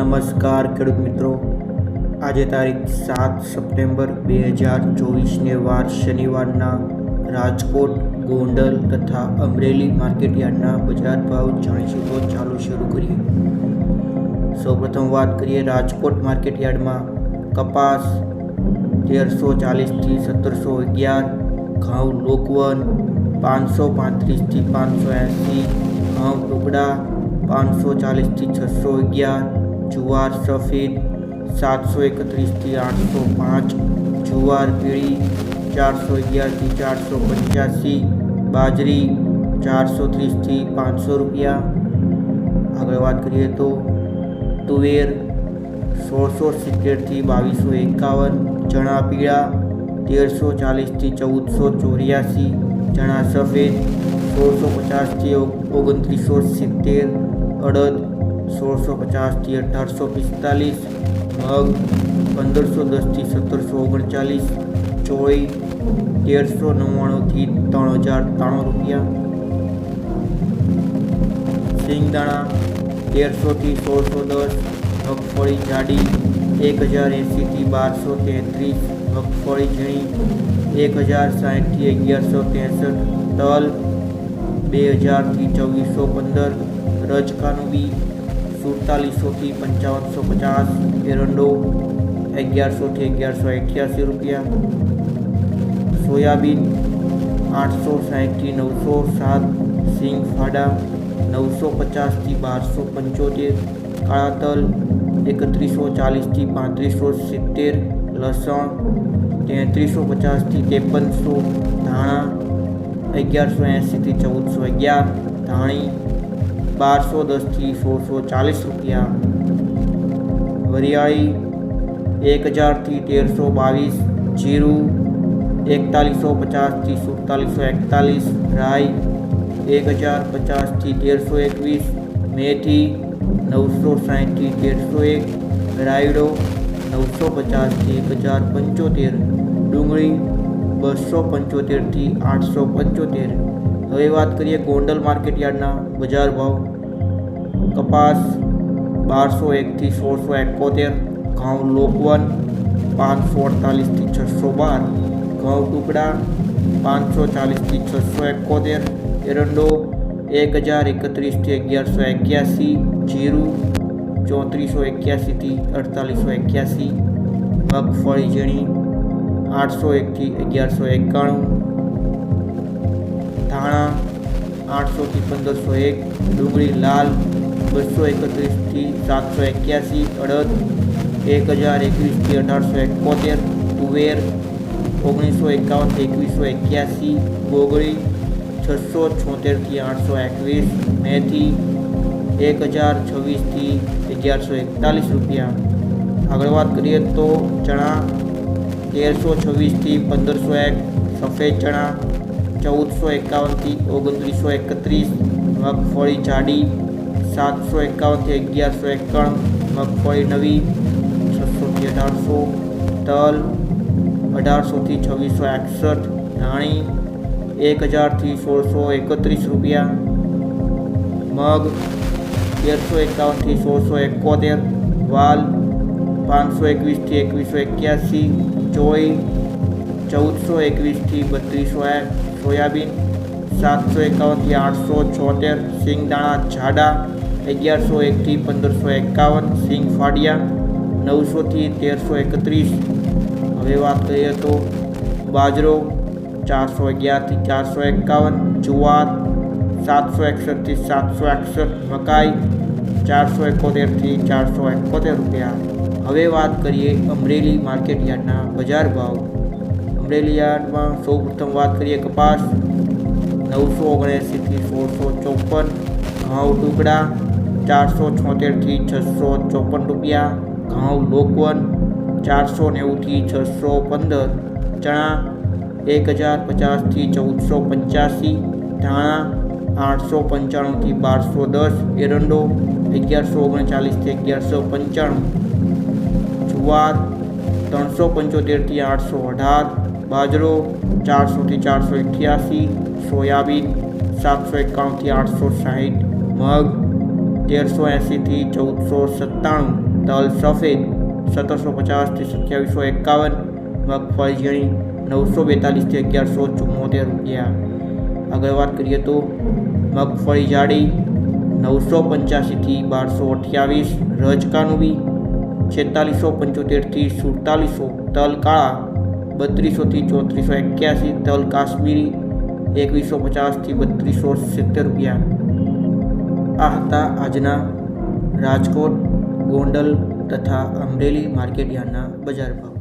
નમસ્કાર ખેડૂત મિત્રો. આજે તારીખ સાત સપ્ટેમ્બર બે હજાર ચોવીસને વાર શનિવારના રાજકોટ, ગોંડલ તથા અમરેલી માર્કેટયાર્ડના બજાર ભાવ જાણીશું તો ચાલુ શરૂ કરીએ. સૌપ્રથમ વાત કરીએ રાજકોટ માર્કેટયાર્ડમાં. કપાસ તેરસો ચાલીસથી સત્તરસો અગિયાર, ઘઉં લોકવન પાંચસો પાંત્રીસથી પાંચસો એંસી, ઘઉં ટુકડા પાંચસો ચાલીસથી છસો અગિયાર જુવાર સફેદ સાતસો એકત્રીસથી આઠસો પાંચ, જુવાર પીળી ચારસો અગિયારથી ચારસો પંચ્યાસી, બાજરી ચારસો ત્રીસથી પાંચસો રૂપિયા. આગળ વાત કરીએ તો તુવેર સોળસો સિત્તેરથી બાવીસો એકાવન, ચણા પીળા તેરસો ચાલીસથી ચૌદસો ચોર્યાસી, ચણા સફેદ સોળસો પચાસથી ઓગણત્રીસો સિત્તેર, અડદ સોળસો પચાસથી અઢારસો પિસ્તાલીસ મગ પંદરસો દસથી સત્તરસો ઓગણચાલીસ ચોળી તેરસો નવ્વાણુંથી ત્રણ હજાર ત્રાણું રૂપિયા સિંગદાણા તેરસોથી સોળસો દસ મગફળી જાડી એક હજાર એંસીથી બારસો તેત્રીસ મગફળી ઝીણી એક હજાર સાઠથી અગિયારસો ત્રેસઠ તલ બે હજારથી ચોવીસો પંદર રજકાનું બી સુડતાલીસોથી પંચાવનસો પચાસ એરંડો અગિયારસોથી અગિયારસો અઠ્યાસી રૂપિયા સોયાબીન આઠસો સાઠથી નવસો સાત સિંગ ફાડા નવસો પચાસથી બારસો પંચોતેર કાળા તલ એકત્રીસો ચાલીસથી પાંત્રીસો સિત્તેર લસણ તેત્રીસો પચાસથી ત્રેપનસો ધાણા અગિયારસો એંસીથી ચૌદસો અગિયાર ધાણી બારસો દસથી સોળસો ચાલીસ રૂપિયા. વરિયાળી એક હજારથી તેરસો બાવીસ. જીરું એકતાલીસો પચાસથી સુડતાલીસો એકતાલીસ. રાઈ એક હજાર પચાસથી તેરસો એકવીસ. મેથી નવસો સાઠથી તેરસો એક. રાયડો નવસો પચાસથી એક હજાર પંચોતેર. ડુંગળી બસો પંચોતેરથી આઠસો પંચોતેર. હવે વાત કરીએ ગોંડલ માર્કેટ યાર્ડના બજાર ભાવ. કપાસ બારસો એકથી સોળસો એકોતેર, ઘઉં લોકવન પાંચસો અડતાલીસથી છસો બાર, ઘઉં ટુકડા પાંચસો ચાલીસથી છસો એકોતેર, એરંડો એક હજાર એકત્રીસથી અગિયારસો એક્યાસી, જીરું ચોત્રીસો એક્યાસીથી અડતાલીસો એક્યાસી, મગફળી ઝીણી આઠસો એકથી અગિયારસો એકાણું ધાણા આઠસોથી પંદરસો એક ડુંગળી લાલ બસો એકત્રીસથી સાતસો એક્યાસી અડદ એક હજાર એકવીસથી અઢારસો એકોતેર તુવેર ઓગણીસો એકાવનથી એકવીસો એક્યાસી ગોગળી છસો છોતેરથી આઠસો એકવીસ મેથી એક હજાર છવ્વીસથી અગિયારસો એકતાલીસ રૂપિયા આગળ વાત કરીએ તો ચણા તેરસો છવ્વીસથી પંદરસો એક સફેદ ચણા ચૌદસો એકાવનથી ઓગણત્રીસો એકત્રીસ, મગફળી જાડી સાતસો એકાવનથી અગિયારસો એકાણું મગફળી નવી છસોથી અઢારસો, તલ અઢારસોથી છવ્વીસો એકસઠ, ધાણી એક હજારથી સોળસો એકત્રીસ રૂપિયા, મગ તેરસો એકાવનથી સોળસો એકોતેર, વાલ પાંચસો એકવીસથી એકવીસો એક્યાસી ચોઈ ચૌદસો એકવીસથી બત્રીસો સોયાબીન, સાતસો એકાવનથી આઠસો છોતેર સિંગદાણા જાડા, અગિયારસો એકથી પંદરસો એકાવન, સિંગ ફાડિયા, નવસોથી તેરસો એકત્રીસ. હવે વાત કરીએ તો બાજરો ચારસો અગિયારથી ચારસો એકાવન, જુવાર સાતસો એકસઠથી સાતસો એકસઠ, મકાઈ ચારસો એકોતેરથી ચારસો એકોતેર રૂપિયા. હવે વાત કરીએ અમરેલી માર્કેટ યાર્ડના બજાર ભાવ. અમરેલી સૌપ્રથમ વાત કરીએ કપાસ. નવસો ઓગણએંસીથી સોળસો ચોપન. ઘઉં ટુકડા ચારસો છોતેરથી છસો ચોપન રૂપિયા. ઘઉં લોકવન ચારસો નેવુંથી છસો પંદર. ચણા એક હજાર પચાસથી ચૌદસો પંચ્યાસી. ધાણા આઠસો પંચાણુંથી બારસો દસ. એરંડો અગિયારસો ઓગણચાલીસથી અગિયારસો પંચાણું. જુવાર ત્રણસો પંચોતેરથી આઠસો અઢાર. બાજરો ચારસોથી ચારસો અઠ્યાસી સોયાબીન સાતસો એકાણુંથી આઠસો સાહીઠ, મગ તેરસો એંસીથી ચૌદસો સત્તાણું, તલ સફેદ સત્તરસો પચાસથી સત્યાવીસો એકાવન, મગફળી ઝીણી નવસો બેતાલીસથી અગિયારસો ચુમ્મોતેર રૂપિયા. આગળ વાત કરીએ તો મગફળી જાડી નવસો પંચ્યાસીથી બારસો અઠ્યાવીસ રજકાનું બી છેતાલીસો પંચોતેરથી સુડતાલીસો, તલ કાળા બત્રીસોથી ચોત્રીસો એક્યાસી તલ કાશ્મીરી એકવીસો પચાસથી બત્રીસો સિત્તેર રૂપિયા. આ હતા આજના રાજકોટ, ગોંડલ તથા અમરેલી માર્કેટ યાર્ડના બજાર ભાવ.